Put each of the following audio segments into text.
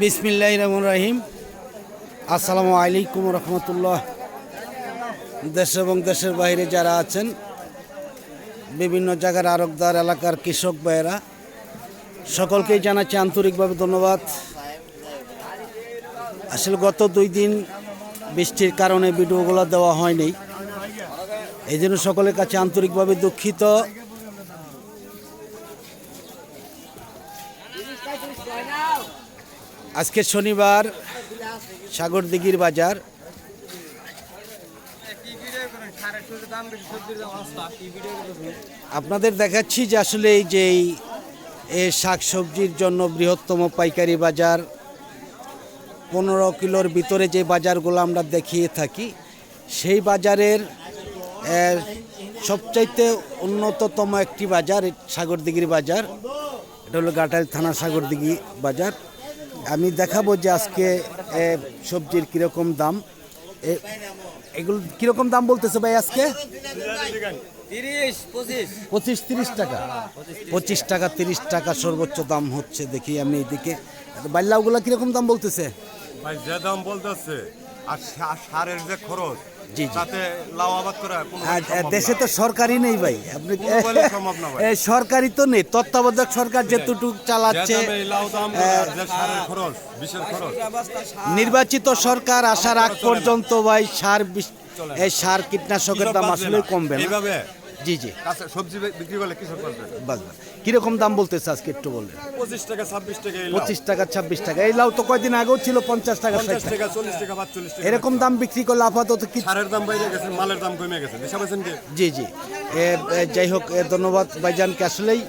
বিসমিল্লাহ রহমান রাহিম। আসসালামু আলাইকুম রহমতুল্লাহ। দেশ এবং দেশের বাইরে যারা আছেন, বিভিন্ন জায়গার আরকদার এলাকার কৃষক ভাইয়েরা, সকলকেই জানাচ্ছি আন্তরিকভাবে ধন্যবাদ। আসলে গত দুই দিন বৃষ্টির কারণে ভিডিওগুলো দেওয়া হয়নি। এই জন্য সকলের কাছে আন্তরিকভাবে দুঃখিত। আজকে শনিবার সাগরদিঘির বাজার। আপনাদের দেখাচ্ছি যে আসলে এই যে এই শাক সবজির জন্য বৃহত্তম পাইকারি বাজার, পনেরো কিলোর ভিতরে যে বাজারগুলো আমরা দেখিয়ে থাকি, সেই বাজারের সবচাইতে উন্নততম একটি বাজার সাগরদিঘির বাজার। এটা হলো গাটাইল থানা সাগরদিঘি বাজার। আমি দেখাবো যে আজকে এ, সবজির কীরকম দাম। এ- এগুলো কীরকম দাম বলতেছে ভাই আজকে? পঁচিশ তিরিশ টাকা। পঁচিশ টাকা তিরিশ টাকা সর্বোচ্চ দাম হচ্ছে দেখি আমি এইদিকে বাল্লাগুলো কীরকম দাম বলতেছে? ভাই যে দাম বলতেছে আর সারের যে খরচ জি, জি। তাতে লাউ আবাদ করা কোনো আর সম্ভব দেশে তো সরকারি নেই ভাই। আপনি সরকারি তো নেই। তত্ত্বাবধায়ক সরকার যেটুকু চালাচ্ছে নির্বাচিত সরকার আসার আগ পর্যন্ত ভাই সার এই সার কীটনাশকের দাম আসলে কমবে না। জি জি। কাঁচা সবজি বিক্রি করলে কৃষক বাঁচবে। বাস কীরকম দাম বলতেছে আজকে একটু বললেন? পঁচিশ টাকা ছাব্বিশ টাকা এই লাউ। পঁচিশ টাকা ছাব্বিশ টাকা। এই লাউ তো কয়দিন আগেও ছিল পঞ্চাশ টাকা পঞ্চাশ টাকা চল্লিশ টাকা পাঁচচল্লিশ টাকা। এরকম দাম বিক্রি করলে আপাতত কি সারের দাম বাইরে গেছে মালের দাম কমে গেছে। জি জি। যাই হোক ধন্যবাদ ভাইজানকে। আসলেই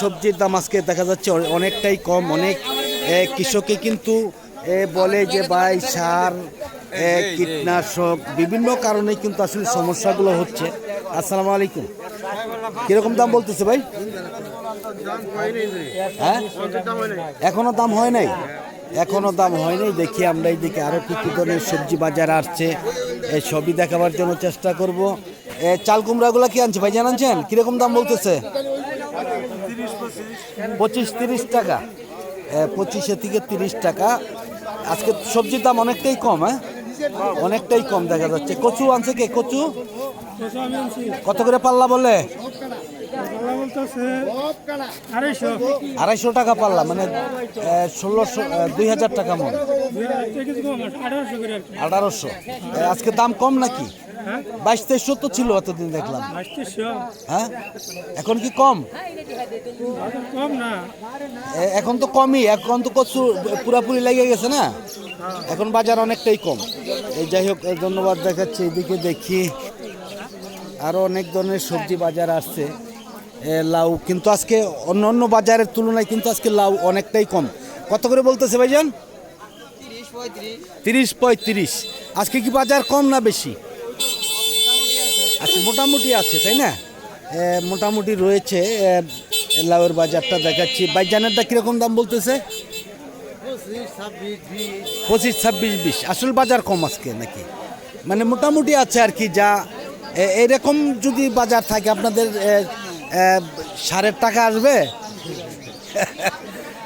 সবজির দাম আজকে দেখা যাচ্ছে অনেকটাই কম। অনেক কৃষকে কিন্তু বলে যে ভাই সার কীটনাশক বিভিন্ন কারণে কিন্তু আসলে সমস্যাগুলো হচ্ছে। আসসালামু আলাইকুম। কীরকম দাম বলতেছে ভাই? হ্যাঁ? এখনও দাম হয় নাই? এখনও দাম হয় নাই দেখি আমরা এইদিকে আরও কি কি ধরনের সবজি বাজার আসছে এই সবই দেখাবার জন্য চেষ্টা করব। এ, চাল কুমড়াগুলো কি আনছে ভাই জানাচ্ছেন কীরকম দাম বলতেছে? পঁচিশ তিরিশ টাকা। পঁচিশে থেকে তিরিশ টাকা। আজকে সবজির দাম অনেকটাই কম হ্যাঁ? অনেকটাই কম দেখা যাচ্ছে। কচু আনছে কে? কচু? কত করে পাল্লা বলে? আড়াইশো। টাকা পাল্লা মানে ষোলোশো দুই হাজার টাকা মন। আঠারোশো আজকে দাম কম নাকি? বাইশ তেইশশো তো ছিল এতদিন দেখলাম। হ্যাঁ? এখন কি কম? এখন তো কমই এখন তো কচু পুরাপুরি লেগে গেছে না? এখন বাজার অনেকটাই কম। এই যাই হোক ধন্যবাদ দেখাচ্ছি এদিকে দেখি। আরও অনেক ধরনের সবজি বাজার আসছে লাউ, কিন্তু আজকে অন্য অন্য বাজারের তুলনায় কিন্তু আজকে লাউ অনেকটাই কম। কত করে বলতেছে ভাইজান? তিরিশ পঁয়ত্রিশ। আজকে কি বাজার কম না বেশি? আচ্ছা মোটামুটি আছে, তাই না? মোটামুটি রয়েছে লাউয়ের বাজারটা দেখাচ্ছি। বাইজানেরটা কীরকম দাম বলতেছে? পঁচিশ, ছাব্বিশ, বিশ। আসল বাজার কম আজকে নাকি? মানে মোটামুটি আছে আর কি, যা এরকম যদি বাজার থাকে, আপনাদের সারের টাকা আসবে?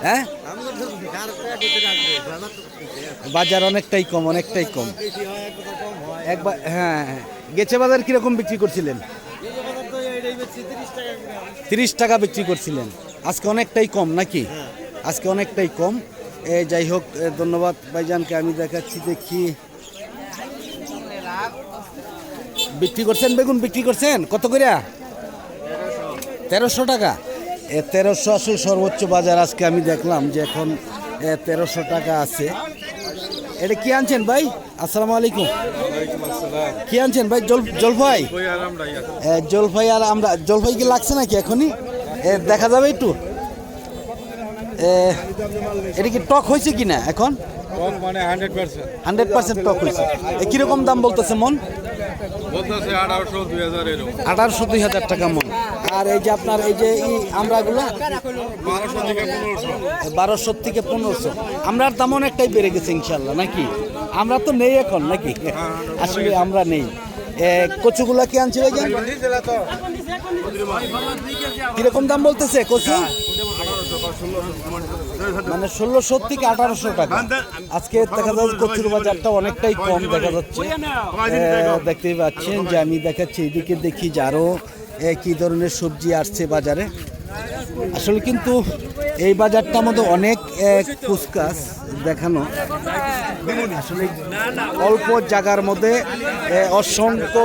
হ্যাঁ? বাজার অনেকটাই কম অনেকটাই কম। একবার হ্যাঁ হ্যাঁ। গেছে বাজার কীরকম বিক্রি করছিলেন? তিরিশ টাকা বিক্রি করছিলেন। আজকে অনেকটাই কম নাকি? আজকে অনেকটাই কম। যাই হোক ধন্যবাদ ভাইজানকে। আমি দেখাচ্ছি, দেখি। বিক্রি করছেন বেগুন বিক্রি করছেন? কত করে তেরোশো টাকা। এ তেরোশো আসলে সর্বোচ্চ বাজার আজকে আমি দেখলাম যে এখন তেরোশো টাকা আছে। এটা কি আনছেন ভাই? আসসালামু আলাইকুম। কি আনছেন ভাই? জল জলফাই? জলফাই আর আমরা জলফাই কি লাগছে নাকি এখনই? এ, দেখা যাবে একটু। এটা কি টক হয়েছে কি না এখন? মানে হান্ড্রেড পার্সেন্ট টক হয়েছে। কীরকম দাম বলতেছে মন? আঠারোশো দুই হাজার টাকা মন। আর এই যে আপনার এই যে আমরাগুলো? বারোশো থেকে পনেরোশো। আমরার দাম অনেকটাই বেড়ে গেছে ইনশাল্লাহ নাকি? আমরা তো নেই এখন নাকি? আসলে আমরা নেই। কচুগুলা কি আনছে ভাই কীরকম দাম বলতেছে কচু? মানে ষোলোশো থেকে আঠারোশো টাকা। আজকে দেখা যাচ্ছে কচুর বাজারটা অনেকটাই কম দেখা যাচ্ছে। দেখতেই পাচ্ছেন যে আমি দেখাচ্ছি, এদিকে দেখি যে আরও কি ধরনের সবজি আসছে বাজারে। আসলে কিন্তু এই বাজারটার মধ্যে অনেক কুচকাস দেখানো। আসলে অল্প জায়গার মধ্যে অসংখ্য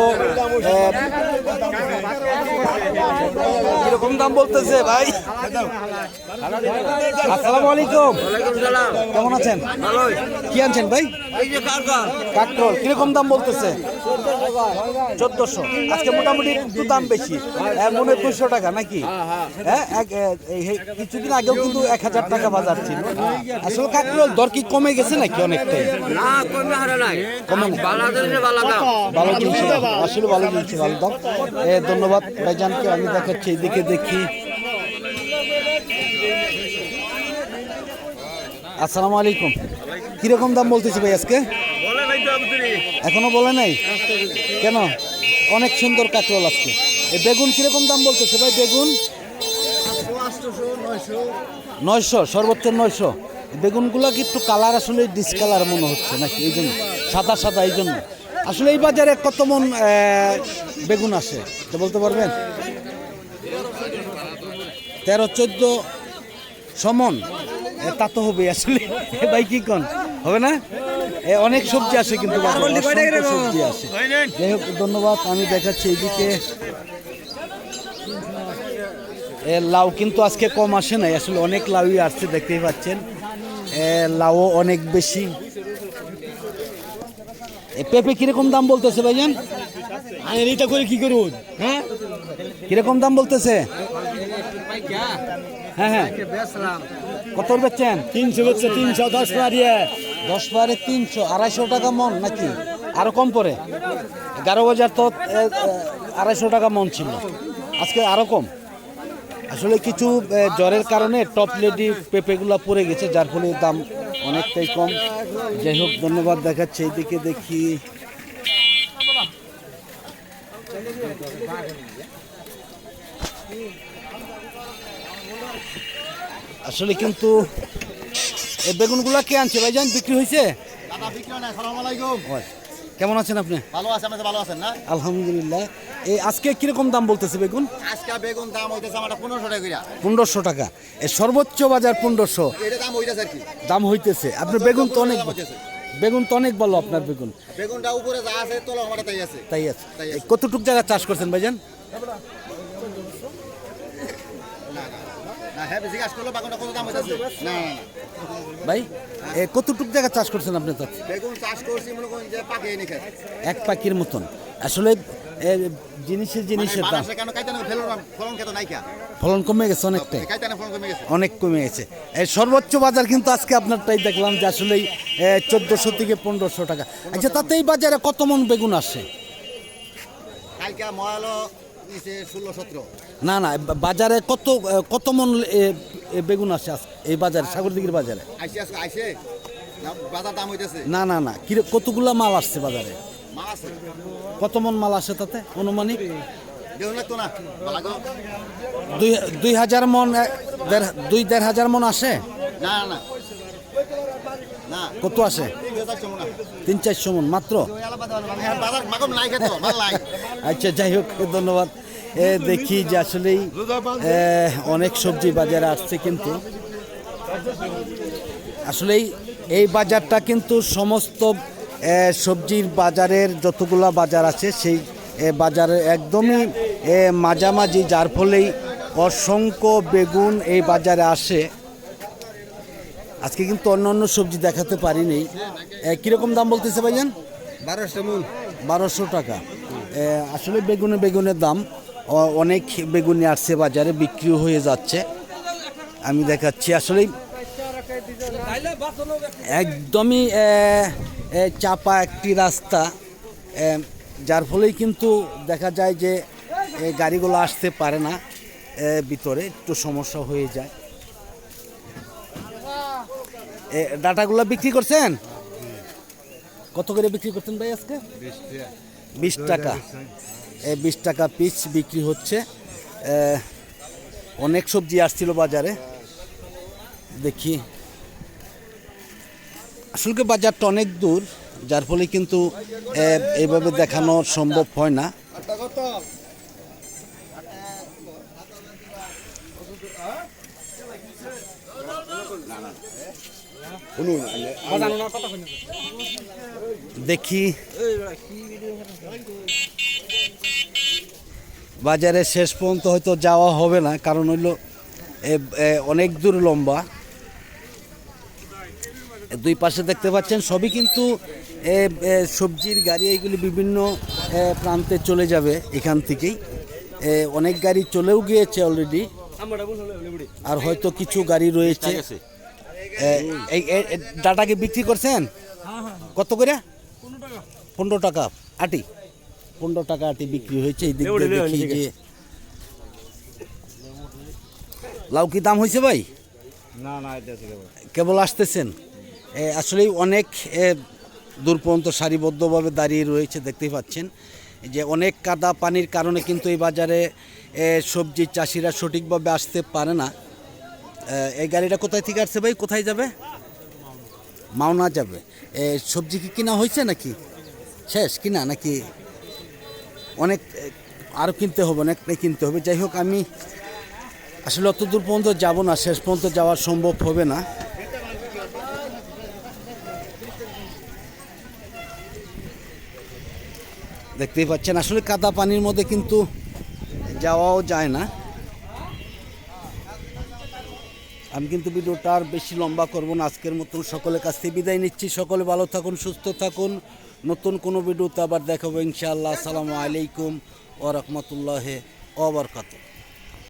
কীরকম দাম বলতেছে ভাই? আসসালামু আলাইকুম। কেমন আছেন? কি আনছেন ভাই? কাকরোল কীরকম দাম বলতেছে? চোদ্দশো। আজকে মোটামুটি একটু দাম বেশি। মনে দুশো টাকা নাকি? হ্যাঁ কিছুদিন আগেও কিন্তু এক হাজার টাকা বাজার ছিল। আসলে কাকরোল দর কি কমে গেছে নাকি অনেকটাই? কমে ভালো আসলে ভালো কিনছে ভালো দাম। ধন্যবাদ ভাইজানকে আমি দেখাচ্ছি এদিকে দেখি। আসসালামু আলাইকুম। কীরকম দাম বলতেছে ভাই আজকে? এখনও বলে নাই? কেন? অনেক সুন্দর কাঁকরোল আজকে। বেগুন কীরকম দাম বলতেছে ভাই বেগুন? নয়শো, সর্বোচ্চ নয়শো। বেগুনগুলো কি একটু কালার আসলে ডিসকালার মনে হচ্ছে নাকি? এই জন্য, সাদা সাদা, এই জন্য। আসলে এই বাজারে কত মন বেগুন আসে? এটা বলতে পারবেন? তেরো, চোদ্দ সমন। তা তো হবে আসলে। ভাই কি কন? হবে না? অনেক সবজি আসে কিন্তু সবজি আসে যাই হোক ধন্যবাদ আমি দেখাচ্ছি এইদিকে এ, লাউ কিন্তু আজকে কম আসে নাই আসলে অনেক লাউই আসছে দেখতেই পাচ্ছেন এ, লাউও অনেক বেশি এ, পেঁপে কীরকম দাম বলতেছে ভাইজান আমি এইটা করে কি করব হ্যাঁ কীরকম দাম বলতেছে হ্যাঁ হ্যাঁ কত বেচছেন? তিনশো হচ্ছে তিনশো দশ মারিয়ে দশ বারে তিনশো আড়াইশো টাকা মন নাকি? আরও কম পড়ে? এগারো বাজার তো আড়াইশো টাকা মন ছিল। আজকে আরও কম? আসলে কিছু জ্বরের কারণে টপ লেডি পেঁপেগুলো পড়ে গেছে যার ফলে দাম অনেকটাই কম। যাই হোক ধন্যবাদ দেখাচ্ছে এইদিকে দেখি। আসলে কিন্তু এই বেগুনগুলা কে আনছে ভাইজান? বিক্রি হয়েছে হয় কেমন আছেন আপনি? ভালো আছেন আপনি ভালো আছেন না? আলহামদুলিল্লাহ। এই আজকে কীরকম দাম বলতেছে বেগুন? আজকে বেগুন দাম হইতেছে আমার পনেরোশো টাকা কইরা। পনেরোশো টাকা। এই সর্বোচ্চ বাজার পনেরোশো। এটা দাম হইতেছে আর কি। দাম হইতেছে। আপনার বেগুন তো অনেক বেগুন তো অনেক ভালো আপনার বেগুন। বেগুনটা উপরে যা আছে তোলা আমার তাই আছে। তাই আছে। কতটুক জায়গা চাষ করছেন ভাইজান না হ্যাঁ জিজ্ঞাসা করল বেগুনটা কত দাম হইতেছে না না না ভাই এ কতটুক জায়গা চাষ করছেন আপনি তাতে মনে এক পাখির মতন। আসলে জিনিসের জিনিসের দাম। ফলন খেতে নাই কা? ফলন কমে গেছে অনেকটাই। ফলন কমে গেছে। অনেক কমে গেছে। সর্বোচ্চ বাজার কিন্তু আজকে আপনারটাই দেখলাম যে আসলেই চোদ্দোশো থেকে পনেরোশো টাকা। আচ্ছা তাতে এই বাজারে কত মন বেগুন আসে? কালকে সতেরো না না বাজারে কত কত মন বেগুন আসে এই বাজারে সাগরদিঘির বাজারে? না বাজার দাম হইতেছে। না না না কি কতগুলা মাল আসছে বাজারে? কত মন মাল আসে তাতে অনুমানিক? দুই হাজার মন দেড় দুই দেড় হাজার মন আসে? না না। কত আসে তিন হাজার চমো না তিন চারশো মন মাত্র? আচ্ছা যাই হোক, ধন্যবাদ। দেখি যে আসলেই অনেক সবজি বাজারে আসছে কিন্তু। আসলেই এই বাজারটা কিন্তু সমস্ত সবজির বাজারের যতগুলা বাজার আছে, সেই বাজারে একদমই মাঝামাঝি, যার ফলেই অসংখ্য বেগুন এই বাজারে আসে। আজকে কিন্তু অন্য অন্য সবজি দেখাতে পারিনি। কীরকম দাম বলতেছে ভাইজান? বারোশো মন বারোশো টাকা। আসলে বেগুনে বেগুনের দাম। অনেক বেগুনি আসছে বাজারে বিক্রি হয়ে যাচ্ছে। আমি দেখাচ্ছি আসলে একদমই চাপা একটি রাস্তা। যার ফলেই কিন্তু দেখা যায় যে গাড়িগুলো আসতে পারে না। ভিতরে একটু সমস্যা হয়ে যায়। ডাটাগুলো বিক্রি করছেন? কত করে বিক্রি করছেন ভাই আজকে? বিশ টাকা। এ বিশ টাকা পিস বিক্রি হচ্ছে। অনেক সবজি আসছিল বাজারে। দেখি। আসলে বাজারটা অনেক দূর যার ফলে কিন্তু এ, এইভাবে দেখানো সম্ভব হয় না। দেখি। বাজারে শেষ পর্যন্ত হয়তো যাওয়া হবে না, কারণ হইল অনেক দূর লম্বা। দুই পাশে দেখতে পাচ্ছেন, সবই কিন্তু সবজির গাড়ি, এইগুলি বিভিন্ন প্রান্তে চলে যাবে এখান থেকেই। অনেক গাড়ি চলেও গিয়েছে অলরেডি আর হয়তো কিছু গাড়ি রয়েছে। এই ডাটাকে বিক্রি করছেন? কত করে? পনেরো টাকা। আটি। পনেরো টাকা আটি বিক্রি হয়েছে এই দিক দিয়ে দেখি যে লাউ কি দাম হয়েছে ভাই? না না কেবল আসতেছেন? এ, আসলেই অনেক দূর পর্যন্ত সারিবদ্ধভাবে দাঁড়িয়ে রয়েছে দেখতেই পাচ্ছেন। যে অনেক কাদা পানির কারণে কিন্তু এই বাজারে সবজি চাষিরা সঠিকভাবে আসতে পারে না। এই গাড়িটা কোথায় থেকে আসছে ভাই? কোথায় যাবে? মাওনা যাবে। এ, সবজি কি কিনা হয়েছে নাকি? শেষ কিনা নাকি? অনেক আরও কিনতে হবে অনেকটাই কিনতে হবে। যাই হোক আমি আসলে অত দূর পর্যন্ত যাব না শেষ পর্যন্ত যাওয়া সম্ভব হবে না। দেখতেই পাচ্ছেন আসলে কাদা পানির মধ্যে কিন্তু যাওয়াও যায় না। আমি কিন্তু ভিডিওটা আর বেশি লম্বা করব না, আজকের মতন সকলের কাছ থেকে বিদায় নিচ্ছি। সকলে ভালো থাকুন, সুস্থ থাকুন। নতুন কোনো ভিডিওতে আবার দেখাবো ইনশাআল্লাহ। আসসালামু আলাইকুম ও রহমতুল্লাহ ওবরকাতুহ